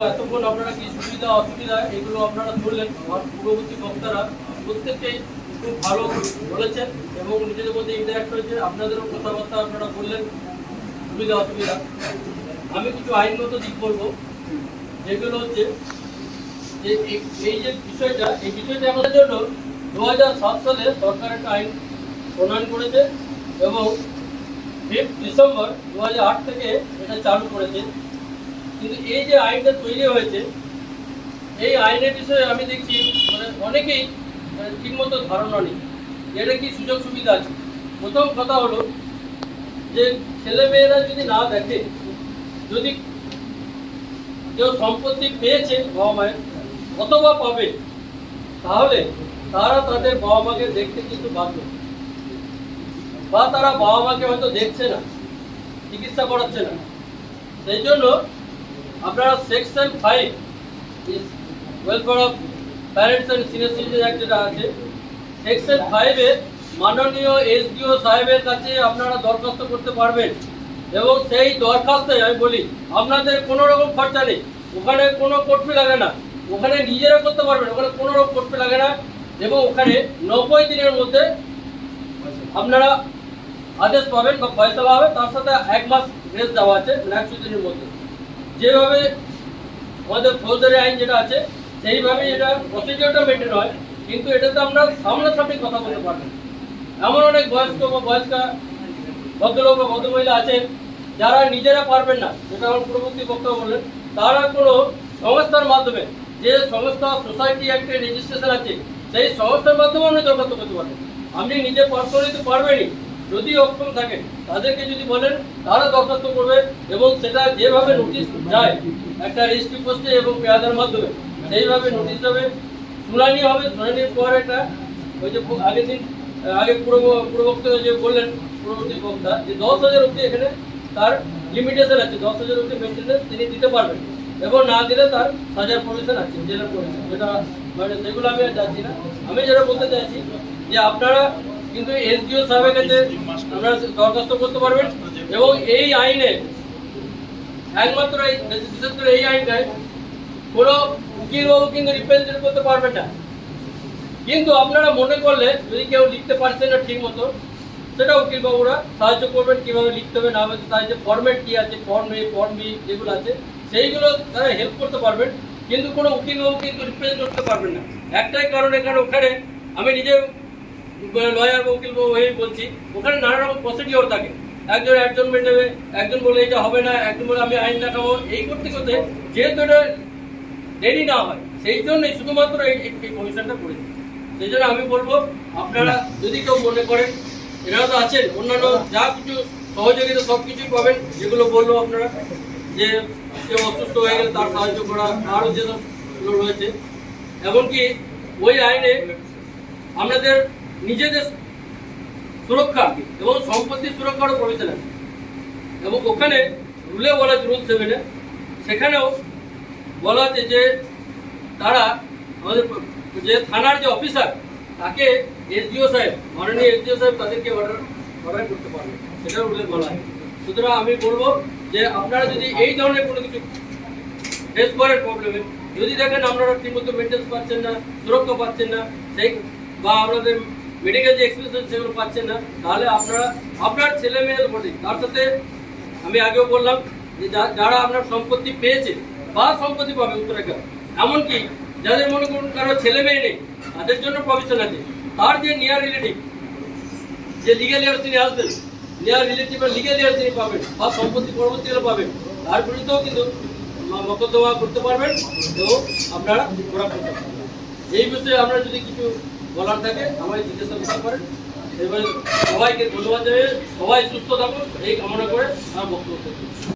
এতক্ষণ আপনারা কি সুবিধা, অসুবিধা, এগুলো আপনারা বললেন আমার পূর্ববর্তী বক্তারা প্রত্যেককেই খুব ভালো বলেছেন এবং নিজেদের মধ্যে ইন্টারাক্ট হয়েছে আপনাদেরও কথাবার্তা আপনারা বললেন, সুবিধা, অসুবিধা। আমি কিছু আইনগত দিক বলব, যেগুলো হচ্ছে যে এই- যে বিষয়টা, এই বিষয়টা আমাদের জন্য দু হাজার সাত সালে সরকার একটা আইন প্রণয়ন করেছে এবং ফিফথ ডিসেম্বর দু হাজার আট থেকে এটা চালু করেছে। কিন্তু এই যে আইনটা তৈরি হয়েছে, এই আইনের বিষয়ে আমি দেখছি মানে অনেকেই মানে ঠিকমতো ধারণা নেই। এটা কি সুযোগ সুবিধা আছে? প্রথম কথা হলো যে ছেলে মেয়েরা যদি না দেখে, যদি কেউ সম্পত্তি পেয়েছে বাবা মায়ের অথবা পাবে, তাহলে তারা তাদের বাবা মাকে দেখতে কিন্তু বাধ্য। বা তারা বাবা মাকে হয়তো দেখছে না, চিকিৎসা করাচ্ছে না। সেই জন্য আপনারা section five welfare of parents and senior citizen act যেটা আছে সেকশন ফাইভে মাননীয় এসডিও সাহেবের কাছে আপনারা দরখাস্ত করতে পারবেন। এবং সেই দরখাস্তে আমি বলি, আপনাদের কোনো রকম খরচা নেই। ওখানে কোনো কোর্ট লাগে না। ওখানে নিজেরা করতে পারবেন, ওখানে কোনো রকম কোর্ট লাগে না। এবং ওখানে নব্বই দিনের মধ্যে আপনারা আদেশ পাবেন বা ফয়সলা হবে। তার সাথে এক মাস গ্রেস দেওয়া আছে মানে একশো দিনের মধ্যে। যেভাবে আমাদের ফৌজদারি আইন যেটা আছে সেইভাবে এটা প্রসিডিওরটা মেনটেন হয়, কিন্তু এটাতে আমরা সামনাসামনি কথা বলতে পারবেন এমন অনেক বয়স্ক বা বয়স্কা ভদ্রলোক বা ভদ্রমহিলা আছেন যারা নিজেরা পারবেন না, যেটা আমার পূর্ববর্তী বক্তব্য বললেন, তারা কোনো সংস্থার মাধ্যমে, যে সংস্থা সোসাইটি একটা রেজিস্ট্রেশন আছে, সেই সংস্থার মাধ্যমে আপনি দরখাস্ত করতে পারবেন। আপনি নিজে পার্সোনালি তো পারবেনই। যদি অক্ষম থাকেন, তাদেরকে যদি বলেন, তারা দরখাস্ত করবে এবং সেটা যেভাবে নোটিশ যায়, একটা রেজিস্ট্রি পোস্টে এবং পেয়াদার মাধ্যমে, সেইভাবে নোটিশ যাবে শুনানি হবে, শুনানির পর একটা, ওই যে আগের দিন আগে পুরো পুরো বক্তব্য যে বললেন, পূর্ববর্তী বক্তা, যে দশ হাজার অব্দি এখানে তার লিমিটেশন আছে, দশ হাজার অব্দি মেনটেন্যান্স তিনি দিতে পারবেন। এবং না দিলে তার সাজার প্রভিশন আছে, জেলের প্রভিশন যেটা মানে সেগুলো আমি আর যাচ্ছি না। আমি যেটা বলতে চাইছি যে আপনারা কিন্তু এসডিও সাহেবের কাছে আপনারা দরখাস্ত করতে পারবেন। এবং এই আইনে, একমাত্র এই, বিশেষ করে এই আইনটায় কোনো কিন্তু রিপ্রেজেন্ট করতে পারবেন না। কিন্তু আপনারা মনে করলে, যদি কেউ লিখতে পারছেন না ঠিক মতো সেটা উকিলবাবুরা সাহায্য করবেন, কীভাবে লিখতে হবে, না হবে তাই যে ফর্মেট কি আছে ফর্ম এ ফর্ম বি যেগুলো আছে, সেইগুলো তারা হেল্প করতে পারবেন। কিন্তু কোনো উকিল উকিলবাবু কিন্তু রিপ্রেজেন্ট করতে পারবেন না। একটাই কারণ এখানে ওখানে আমি নিজে লয়ার বা উকিলবাবু হয়ে বলছি ওখানে নানা রকম প্রসিডিওর থাকে। একজন একজন নেবে একজন বলে এটা হবে না একজন বলে আমি আইন দেখাবো এই করতে করতে যেহেতু এটা দেরি না হয় সেই জন্যই শুধুমাত্র এই এই কমিশনটা করেছি। সেই জন্য আমি বলব আপনারা যদি কেউ মনে করেন এনারা তো আছেন অন্যান্য যা কিছু সহযোগিতা সব কিছুই পাবেন যেগুলো বলল আপনারা যে কেউ অসুস্থ হয়ে গেলে তার সাহায্য করা আরও যেসবগুলো রয়েছে। এমনকি ওই আইনে আপনাদের নিজেদের সুরক্ষা এবং সম্পত্তির সুরক্ষারও প্রভিশন আছে। এবং ওখানে রুলে বলা আছে রুল সেভেনে সেখানেও বলা আছে যে তারা আমাদের যে থানার যে অফিসার, তাকে এসডিও সাহেব, মাননীয় এসডিও সাহেব তাদেরকে অর্ডার অর্ডার করতে পারবে সেটা রুলে বলা হয় সুতরাং আমি বলব যে আপনারা যদি এই ধরনের কোনো কিছু ফেস করেন প্রবলেমে যদি দেখেন আপনারা ঠিকমতো মেনটেন্স পাচ্ছেন না, সুরক্ষা পাচ্ছেন না, সেই বা আপনাদের মেডিকেল যে এক্সপেন্সেস সেগুলো পাচ্ছেন না, তাহলে আপনারা আপনার ছেলে মেয়ের বটে, তার সাথে আমি আগেও বললাম যে যারা আপনার সম্পত্তি পেয়েছে বা সম্পত্তি পাবে উত্তরাখণ্ড, এমনকি যাদের মনে করুন কারও ছেলে মেয়ে নেই, তাদের জন্য প্রভিশন আছে। তার যে নিয়ার রিলেটিভ যে লিগেল ইয়ার তিনি আসবেন নিয়ার রিলেটিভ বা লিগেল ইয়ার তিনি পাবেন, বা সম্পত্তি পরবর্তীকালে পাবেন, তার বিরুদ্ধেও কিন্তু মকদ্দমা করতে পারবেন এবং আপনারা ঘোরা করতে পারবেন এই বিষয়ে আপনার যদি কিছু বলার থাকে, আমায় জিজ্ঞাসা করতে পারেন এবার সবাইকে ধন্যবাদ দেবে সবাই সুস্থ থাকুন, এই কামনা করে আমার বক্তব্য।